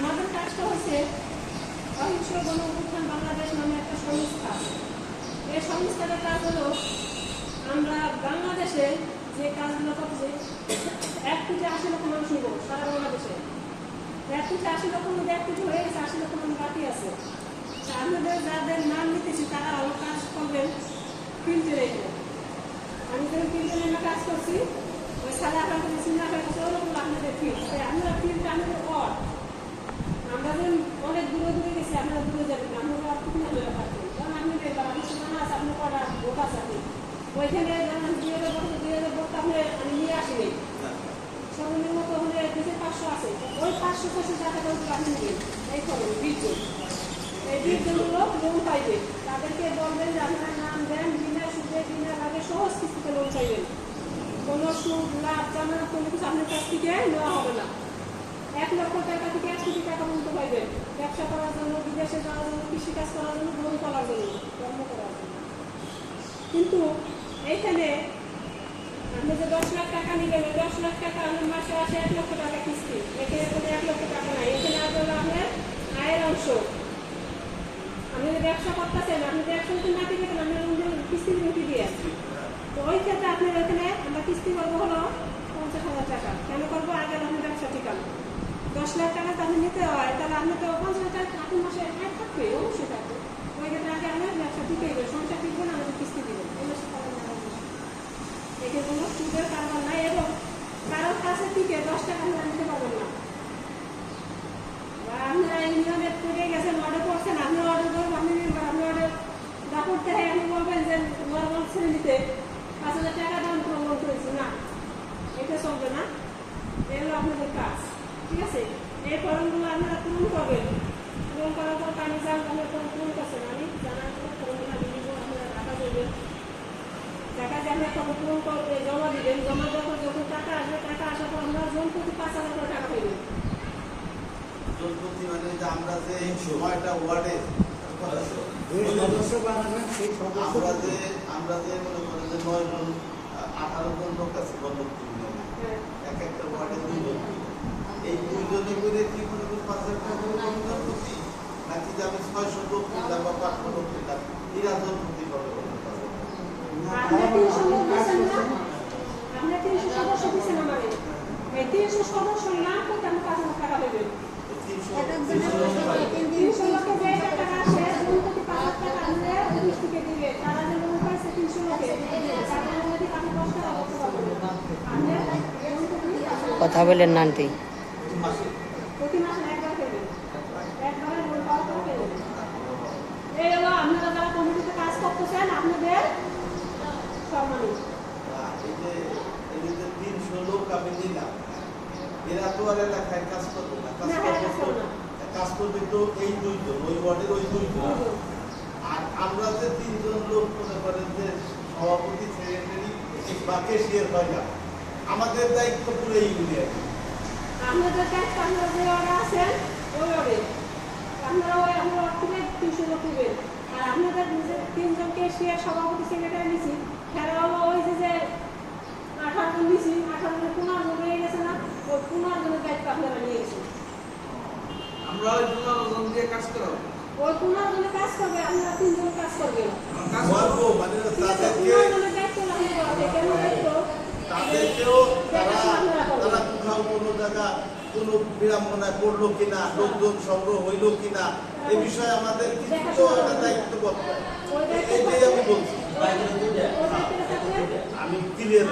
আমাদের কাজটা হচ্ছে অহিংস গণ অভ্যুত্থান বাংলাদেশ নামে একটা সংস্থা। এই সংস্থার কাজ হলো আমরা বাংলাদেশে যে কাজগুলো করছে, এক কোটি আশি লক্ষ মানুষ নিব সারা বাংলাদেশে এক কোটি আশি লক্ষ মধ্যে এক কোটি হয়ে গেছে, আশি লক্ষ মানুষ বাকি আছে আমাদের যাদের নাম নিতেছি, তারা আমার কাজ করবেন ফিল্ডে রেখে আমি যখন ফিল্ডে রেখে কাজ করছি ওই সাদা আকার করে সিনেমা আকার করছে ওরকম আপনাদের ফিল্ড তাই আপনারা ফিল্ডটা আমাদের অড আমরা যখন অনেক দূরে দূরে গেছি আপনারা দূরে যাবেন আমরা অর্থ কিনে হয়ে পারবেন কারণ আপনি দেখবেন আপনি জানা আছে আপনি কটা ভোট আছে আপনি ওইখানে যখন দুই হাজার ভোট দুই হাজার ভোটটা আপনি আমি নিয়ে আসিনি। সর্বনিম্ন তো হলে হাজার পাঁচশো আছে। ওই পাঁচশো ছশো টাকা করে আপনি নেবেন এই করবেন বীজ এই বীজগুলো লোন পাইবে। তাদেরকে বলবেন যে আপনার নাম দেন, বিনা সুদে, বিনা লাভে সহজ কিস্তিতে লোন চাইবেন কোনো সুদ, লাভ জানা কোনো কিছু আপনার কাছ থেকে নেওয়া হবে না। এক লক্ষ টাকা থেকে এক কোটি টাকা পর্যন্ত পাইবেন। ব্যবসা করার জন্য, বিদেশে যাওয়ার জন্য, কৃষিকাজ করার জন্য গ্রহণ করার জন্য, কর্ম করার জন্য। কিন্তু এইখানে আপনি যে দশ লাখ টাকা ওই দশ লাখ টাকা আপনার মাসে আসে এক লক্ষ টাকা কিস্তি। এখানে কোনো এক লক্ষ টাকা নাই। এখানে আসলে আপনার আয়ের অংশ। আপনি যদি ব্যবসা করতেছেন, আপনি ব্যবসা না দিবেন আপনার কিস্তি রুটি দিয়ে তো ওই ক্ষেত্রে আপনার ওখানে আমরা কিস্তি করব হলো পঞ্চাশ হাজার টাকা কেন করব আগে আপনি ব্যবসা ঠিকান দশ লাখ টাকা তো আপনি নিতে হয় তাহলে আপনি তো পঞ্চাশ হাজার টাকা আপনি মাসে এক থাকবে অবশ্যই থাকবে ওই ক্ষেত্রে আগে আপনার ব্যবসা টিকেই দেবে সংসার টিকবে না আমাদের কিস্তি দিবেন এই মাসে পাবেন না আমাদের। এখানে কোনো সুদের কারবার নাই এবং কারোর কাছে থেকে দশ টাকা আপনি নিতে পারবেন না বা আপনারা ইউনিয়নে করে গেছেন অর্ডার করছেন আপনি অর্ডার করবেন আপনি নিবেন, আপনি অর্ডার না করতে হয় যে নর্মাল নিতে পাঁচ হাজার টাকা দাম প্রমাণ করেছি, না? এটা চলবে না। এগুলো আপনাদের কাজ, ঠিক আছে? এই ফর্মগুলো আপনারা পূরণ করবেন। পূরণ করার পর যান আপনার ফর্ম পূরণ করছেন আমি জানার পর ফর্মগুলো আমি দিব, আপনারা টাকা দেবেন। টাকা দিয়ে আপনার পূরণ করবে জমা দিবেন। জমা দেওয়ার পর যখন টাকা আসবে, টাকা আসার পর আমরা জন প্রতি পাঁচ হাজার করে টাকা পাইবেন জনপ্রতি মানে যে আমরা যে সময়টা ওয়ার্ডে সদস্য বানাবেন সেই আমরা যে আমরা যে মনে করেন যে নয় জন আঠারো জন লোক আছে হ্যাঁ এক একটা ওয়ার্ডে দুইজন এই দুইজনে করে কি মনে করেন পাঁচ হাজার টাকা করে জনগণ প্রতি নাকি যে আমি ছয়শো লোক নিলাম বা পাঁচশো লোক নিলাম এরা তিনশো না? সদস্য দিচ্ছেন আমারে এই তিনশো সদস্য না করতে আমি পাঁচ হাজার টাকা দেবেন তিনশো এক একজনের তিনশো লোক পয়সা পাই। তিন তিনশো তিনশো লোকে যে টাকা আসে জন প্রতি পাঁচ হাজার টাকা আনলে অফিস থেকে দিবে তারা যে লোক পাইছে তিনশো লোকে তাদের মধ্যে আপনি দশ টাকা করতে পারবেন আপনি জন প্রতি পাঁচ হাজার টাকা। কথা বলেন না আন্টি মাসে প্রতি মাসে একবার দেবেন একবারে লোন পাওয়ার পর দেবেন এই হলো আপনারা যারা কমিটিতে কাজ করতেছেন আপনাদের সম্মানিত আহ, এই যে এই যে তিনশো লোক আমি নানটি এরা তো কাজ করবে না কাজ করবে তো এই ওই ওই আর আমরা যে তিনজন লোক মনে করেন যে সভাপতি সেক্রেটারি বা কেশিয়ার আমাদের দায়িত্ব পুরো ইউনিয়ন দায়িত্ব যে আছেন আপনারা ওই লোক নেবেন আর আপনাদের নিজের তিনজনকে শেয়ার সভাপতি সেক্রেটারি নিছি খেলা হলো ওই যে যে আঠারো জন নিছি আঠারো জন পনেরো জন রয়ে গেছে না ওই পনেরো জনের দায়িত্ব আপনারা নিয়ে গেছেন। আমরা ওই পনেরো জন দিয়ে কাজ করাবো। ওই পনেরো জনের কাজ করবে আপনারা তিনজন কাজ করবেন। কাজ বলব মানে তাদেরকে পনেরো জনের দায়িত্ব আপনি করবে কেন দায়িত্ব তাদেরকেও তারা তারা কোথাও কোনো জায়গা কোনো বিড়ম্বনায় পড়ল কিনা, লোকজন সংগ্রহ হইল কিনা, এ বিষয়ে আমাদের কিছু একটা দায়িত্ব করতে আমি বলছি। আমি ক্লিয়ার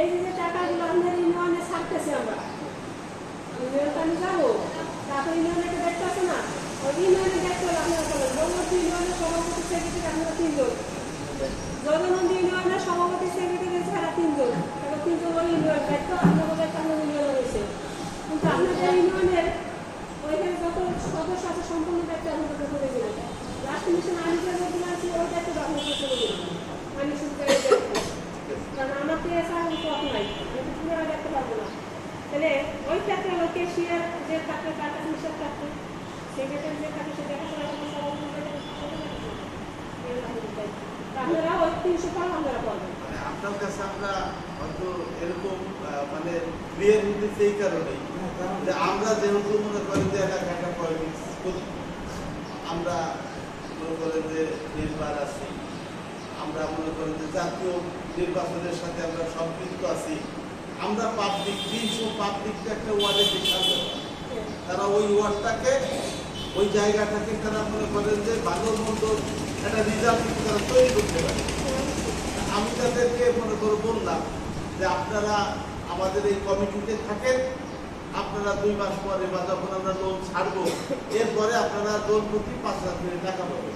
এই ইউনিয়নে আমরা ইউনিয়নটা আমি যাব, তারপর ইউনিয়নের একটা আছে না, ওই ইউনিয়নের দায়িত্ব হলো আপনারা করবেন জগন্নাথ ইউনিয়নের সভাপতি সেক্রেটারি আপনারা তিনজন। জগন্নাথ ইউনিয়নের সভাপতি সেক্রেটারি ছাড়া তিনজন। তাহলে তিনজন ওই ইউনিয়নের দায়িত্ব আপনাদের দায়িত্ব আপনাদের ইউনিয়নে রয়েছে কিন্তু আপনাদের ইউনিয়নের ওইখানে যত সদস্য আছে, সম্পূর্ণ দায়িত্ব আপনাদের করে দিলেন লাস্ট মিশন আমি ওই দায়িত্ব আপনাদের কারণ আমার তো এসা আমি পুরো দেখতে পারব না। তাহলে ওই ক্ষেত্রে হলো কেশিয়ার যে থাকবে তার কাছে হিসাব থাকবে সেক্রেটারি যে সে দেখাশোনা করবে সভাপতি যে থাকবে সে দেখাশোনা করবে। এই হলো আমাদের দায়িত্ব। তা আপনারা ওই তিনশো ফল আপনারা মানে আপনার কাছে আমরা হয়তো এরকম মানে ক্লিয়ার হতে সেই কারণেই। যে আমরা যেহেতু মনে করি যে পলিটিক্স করি আমরা মনে করেন যে নির্বাচন আছি আমরা মনে করেন যে জাতীয় নির্বাচনের সাথে আমরা সম্পৃক্ত আছি আমরা পাবলিক তিনশো পাবলিকটা একটা ওয়ার্ডে বিশাল তারা ওই ওয়ার্ডটাকে ওই জায়গাটাকে তারা মনে করেন যে ভালো মন্দ একটা রিজাল্ট তারা তৈরি করতে পারে। আমি তাদেরকে মনে করে বললাম যে আপনারা আমাদের এই কমিটিতে থাকেন আপনারা দুই মাস পরে বা যখন আমরা লোন ছাড়বো এরপরে আপনারা লোন প্রতি পাঁচ লাখ করে টাকা পাবেন।